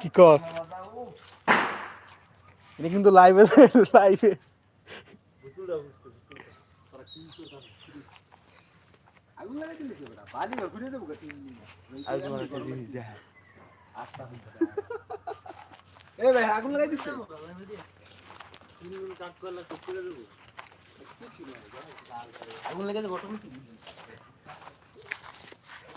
কি কস? এটা কিন্তু লাইভে লাইভে আগুন লাগাই দিচ্ছে। আগুন লাগাই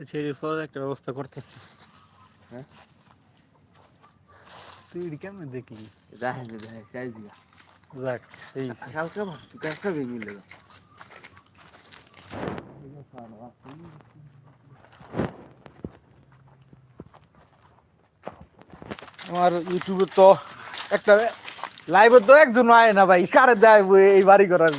আচ্ছা এরপর একটা ব্যবস্থা করতেছি হ্যাঁ? তুই কেমন দেখলি? দেখে দেখে চাই দিয়া যাক সেই কালকে কালকে ভেঙে গেল আমার ইউটিউবে তো একটা লাইভে তো একজন আয় না ভাই কারে দেয় এই বাড়ি করার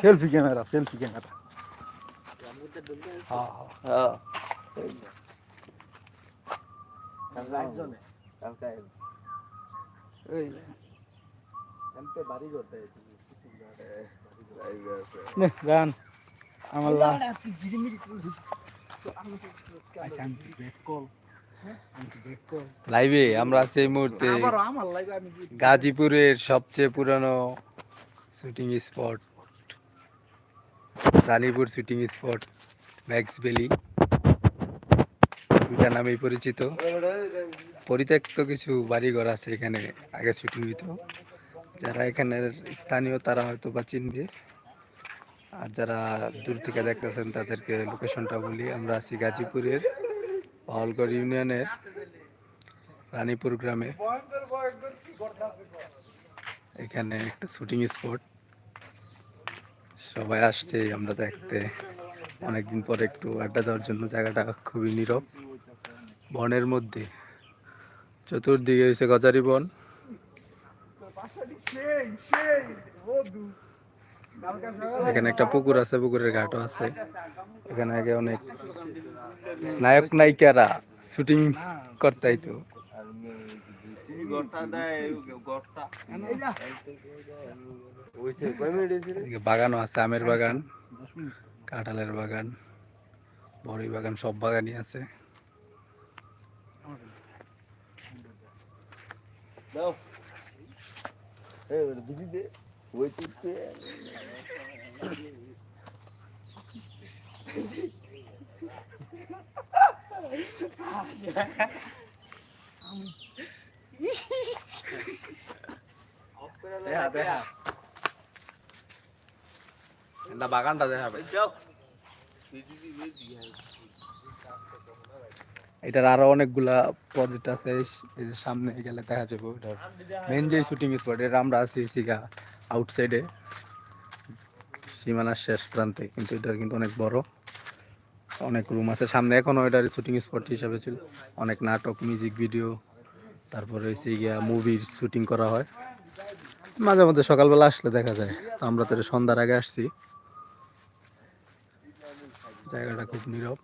সেলফি ক্যামেরা সেলফি ক্যামেরা হ্যাঁ হ্যাঁ বাড়ি করতে নে গান। আমার লাইভে আমরা আছি এই মুহূর্তে গাজীপুরের সবচেয়ে পুরানো shooting spot Ranipur shooting spot Max Valley দুইটা নামেই পরিচিত। পরিত্যক্ত কিছু বাড়িঘর আছে এখানে আগে শুটিং হইতো যারা এখানের স্থানীয় তারা হয়তো বা চিনবে। আর যারা দূর থেকে দেখতেছেন তাদেরকে লোকেশনটা বলি। আমরা আছি গাজীপুরের পাওয়ালগড় ইউনিয়নের রানীপুর গ্রামে এখানে একটা শুটিং স্পট। সবাই আসছে, আমরা দেখতে। অনেকদিন পর একটু আড্ডা দেওয়ার জন্য জায়গাটা খুবই নীরব। বনের মধ্যে। চতুর্দিকে হয়েছে গজারি বন। এখানে একটা পুকুর আছে, পুকুরের ঘাটও আছে। এখানে আগে অনেক নায়ক নায়িকারা শুটিং করতাই তো বাগানও আছে, আমের বাগান, কাঁঠালের বাগান, বড়ই বাগান, সব বাগানই আছে। দাও। এই বুঝি দে ওই তুই দেখা দেখা এটা বাগানটা দেখাবে এটার আরও অনেকগুলা প্রজেক্ট আছে সামনে গেলে দেখা যাবে ওটার। মেন যে শুটিং স্পট এটা আমরা আছি সিগা আউটসাইডে সীমানার শেষ প্রান্তে, কিন্তু এটার কিন্তু অনেক বড়। অনেক রুম আছে। সামনে এখনও এটার শুটিং স্পট হিসাবে ছিল। অনেক নাটক মিউজিক ভিডিও তারপরে হচ্ছে গিয়া মুভির শুটিং করা হয়। মাঝে মধ্যে সকালবেলা আসলে দেখা যায়। তো আমরা তো সন্ধ্যার আগে আসছি। জায়গাটা খুব নীরব।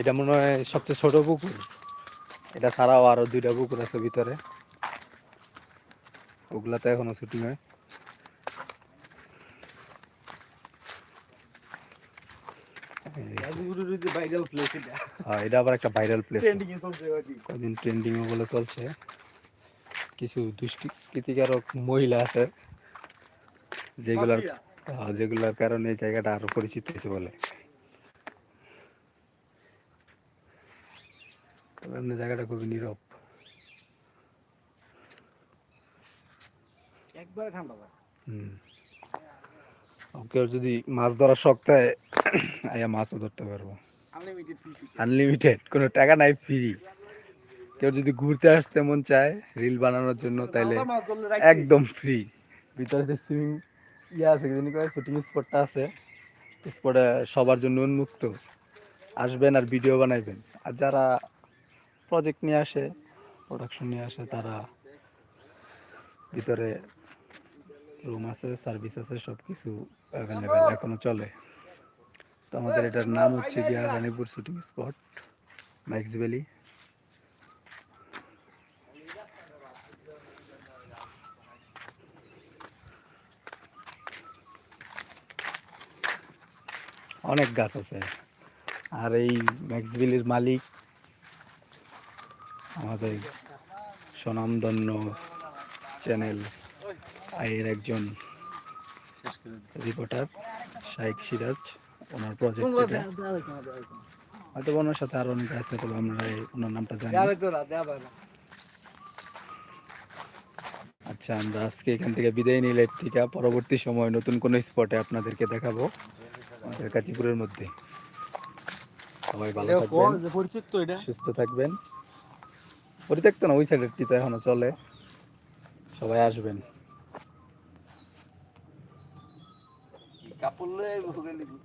এটা মনে হয় সবচেয়ে ছোট পুকুর। এটা ছাড়াও আরও দুইটা পুকুর আছে ভিতরে। ওগুলাতে এখনও শুটিং হয় গাজীপুরের যে ভাইরাল প্লেস এটা। আবার একটা ভাইরাল প্লেস ট্রেন্ডিং এ চলছে কদিন ট্রেন্ডিং বলে চলছে। কিছু দুষ্কৃতিকারক মহিলা আছে যেগুলার আহ, যেগুলোর কারণে এই জায়গাটা আরও পরিচিত হয়েছে বলে। তবে জায়গাটা খুবই নীরব। একবারে ঠান্ডা হুম। কেউ যদি মাছ ধরার শখ থাকে আয়া মাছও ধরতে পারব। আনলিমিটেড কোনো টাকা নাই ফ্রি কেউ যদি ঘুরতে আসতে মন চায় রিল বানানোর জন্য তাইলে একদম ফ্রি ভিতরে যে সুইমিং ইয়ে আছে কয় শুটিং স্পটটা আছে স্পটে সবার জন্য উন্মুক্ত। আসবেন আর ভিডিও বানাইবেন। আর যারা প্রজেক্ট নিয়ে আসে প্রোডাকশন নিয়ে আসে তারা ভিতরে রুম আছে সার্ভিস আছে সব কিছু অ্যাভেলেবেল এখনও চলে। তো আমাদের এটার নাম হচ্ছে গিয়া Ranipur shooting spot Max Valley অনেক গাছ আছে। আর এই ম্যাক্সভিলির মালিক আমাদের স্বনামধন্য চ্যানেল আইয়ের একজন রিপোর্টার শাইক সিরাজ। ওনার প্রজেক্ট হয়তো ওনার সাথে আরও অনেক আছে তবে আমরা ওনার নামটা জানি। তো আচ্ছা আমরা আজকে এখান থেকে বিদায় নিলে থেকে। পরবর্তী সময় নতুন কোনো স্পটে আপনাদেরকে দেখাবো আমাদের গাজীপুরের মধ্যে। সবাই ভালো থাকবেন। যে পরিচিত তো এটা। সুস্থ থাকবেন। পরিত্যক্ত না ওই সাইডের টিতে এখনও চলে। সবাই আসবেন। কাপড় লয়ে ভোগে লিখি